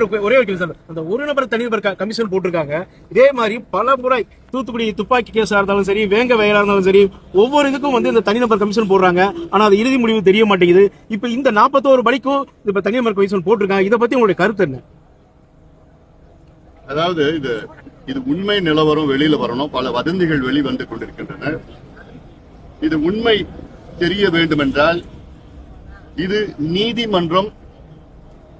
ஒரு ஒரே ஒரு கேள்வி சார் அந்த ஒரு நபர் தனிநபர் கமிஷன் போட்டிருக்காங்க. இதே மாதிரி பல முறை தூத்துக்குடி துப்பாக்கி கேஸா இருந்தாலும் சரி வேங்க வயலா இருந்தாலும் சரி ஒவ்வொரு இதுக்கும் வந்து இந்த தனிநபர் கமிஷன் போடுறாங்க. ஆனா அது இறுதி முடிவு தெரிய மாட்டேங்குது. இப்ப இந்த நாற்பத்தோரு படிக்கும் இப்ப தனிநபர் கமிஷன் போட்டிருக்காங்க. இதை பத்தி உங்களுடைய கருத்து என்ன? அதாவது இது இது உண்மை நிலவரம் வெளியில வரணும். பல வதந்திகள் வெளிவந்து கொண்டிருக்கின்றன. இது உண்மை தெரிய வேண்டுமென்றால் இது நீதிமன்றம்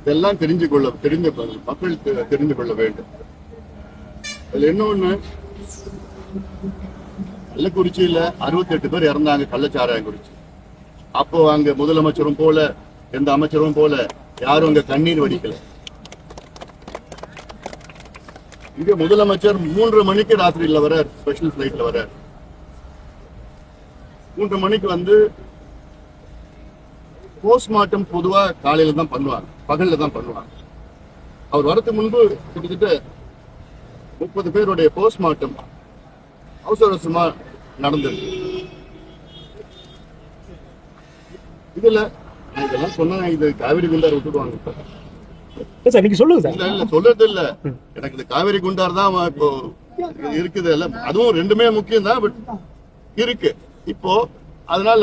இதெல்லாம் தெரிஞ்சு கொள்ள தெரிஞ்ச மக்கள் தெரிந்து கொள்ள வேண்டும். அதுல இன்னொன்னு கள்ளக்குறிச்சியில அறுபத்தி எட்டு பேர் இறந்தாங்க கள்ளச்சாராயம் குறிச்சி அப்போ அங்க முதலமைச்சரும் போல எந்த அமைச்சரும் போல யாரும் அங்க கண்ணீர் வடிக்கல. இங்க முதலமைச்சர் மூன்று மணிக்கு ராத்திரியில வர ஸ்பெஷல் பிளைட்ல வர மூன்று மணிக்கு வந்து போஸ்ட்மார்ட்டம் பொதுவா காலையில தான் பண்ணுவாங்க. பகல்ல தான் பண்ணுவாங்க. அவர் வரதுக்கு முன்பு கிட்டத்தட்ட முப்பது பேருடைய போஸ்ட்மார்ட்டம் அவசர அவசரமா நடந்திருக்கு இதுல இதெல்லாம் சொன்னா இது காவிரி குண்டார் விட்டுடுவாங்க. சார் நீங்க சொல்லுங்க இல்ல இல்ல சொல்றது இல்ல எனக்கு இந்த காவிரி குண்டார் தான் இப்போ இருக்குது அதுவும் ரெண்டுமே முக்கியம் தான் பட் இருக்கு. இப்போ அதனால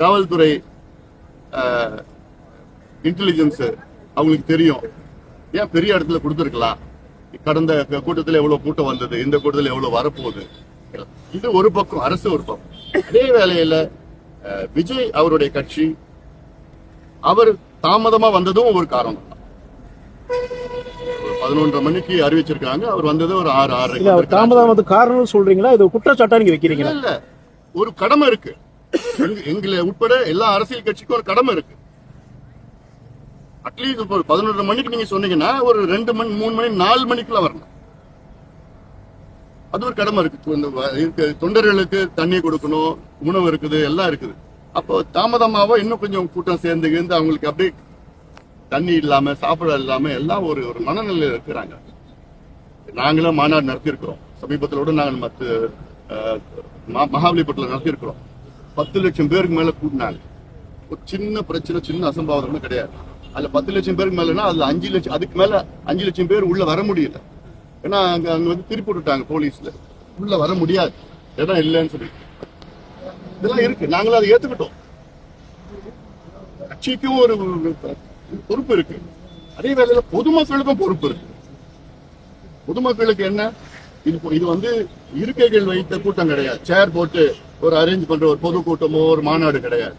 காவல்துறை இன்டெலிஜென்ஸ் அவங்களுக்கு தெரியும். ஏன் பெரிய இடத்துல கொடுத்துருக்கலாம்? கடந்த கூட்டத்தில் எவ்வளவு கூட்டம் வந்தது? இந்த கூட்டத்தில் எவ்வளவு வரப்போகுது? இது ஒரு பக்கம் அரசு ஒரு பக்கம். அதே வேளையில அஹ், விஜய் அவருடைய கட்சி அவர் தாமதமா வந்ததும் ஒரு காரணம். பதினொன்றரை மணிக்கு அறிவிச்சிருக்காங்க அவர் வந்தது ஒரு ஆறு ஆறு தாமதம் காரணம் சொல்றீங்களா? இது குற்றச்சாட்டா நீங்க வைக்கிறீங்களா? இல்ல. ஒரு கடமை இருக்கு. எங்களை உட்பட எல்லா அரசியல் கட்சிக்கும் ஒரு கடமை இருக்கு. அட்லீஸ்ட் இப்போ பதினொரு மணிக்கு நீங்க சொன்னீங்கன்னா ஒரு ரெண்டு மணி மூணு மணி நாலு மணிக்குள்ள வரணும். அது ஒரு கடமை இருக்கு. தொண்டர்களுக்கு தண்ணி கொடுக்கணும் உணவு இருக்குது எல்லாம் இருக்குது. அப்போ தாமதமாவோ இன்னும் கொஞ்சம் கூட்டம் சேர்ந்து இருந்து அவங்களுக்கு அப்படியே தண்ணி இல்லாம சாப்பிட இல்லாம எல்லாம் ஒரு ஒரு மனநிலையில இருக்கிறாங்க. நாங்களும் மாநாடு நடத்தியிருக்கிறோம். சமீபத்தில் கூட நாங்கள் மற்ற மகாபலிபுரத்தில் நடத்தியிருக்கிறோம். பத்து லட்சம் பேருக்கு மேல கூட்டினாங்க. ஒரு சின்ன பிரச்சனை சின்ன அசம்பாவிதம் கிடையாது. அதுல பத்து லட்சம் பேருக்கு மேலனா அதுல அஞ்சு லட்சம் அதுக்கு மேல அஞ்சு லட்சம் பேர் உள்ள வர முடியல. ஏன்னா அங்க அங்க வந்து திருப்பி விட்டுட்டாங்க போலீஸ்ல. உள்ள வர முடியாது. இடம் இல்லைன்னு சொல்லி. இதெல்லாம் இருக்கு. நாங்களும் அதை ஏத்துக்கிட்டோம். கட்சிக்கும் ஒரு பொறுப்பு இருக்கு. அதே வேளையில பொதுமக்களுக்கும் பொறுப்பு இருக்கு. பொதுமக்களுக்கு என்ன? இது இது வந்து இருக்கைகள் வைத்த கூட்டம் கிடையாது. சேர் போட்டு ஒரு அரேஞ்ச் பண்ற ஒரு பொதுக்கூட்டமோ ஒரு மாநாடு கிடையாது.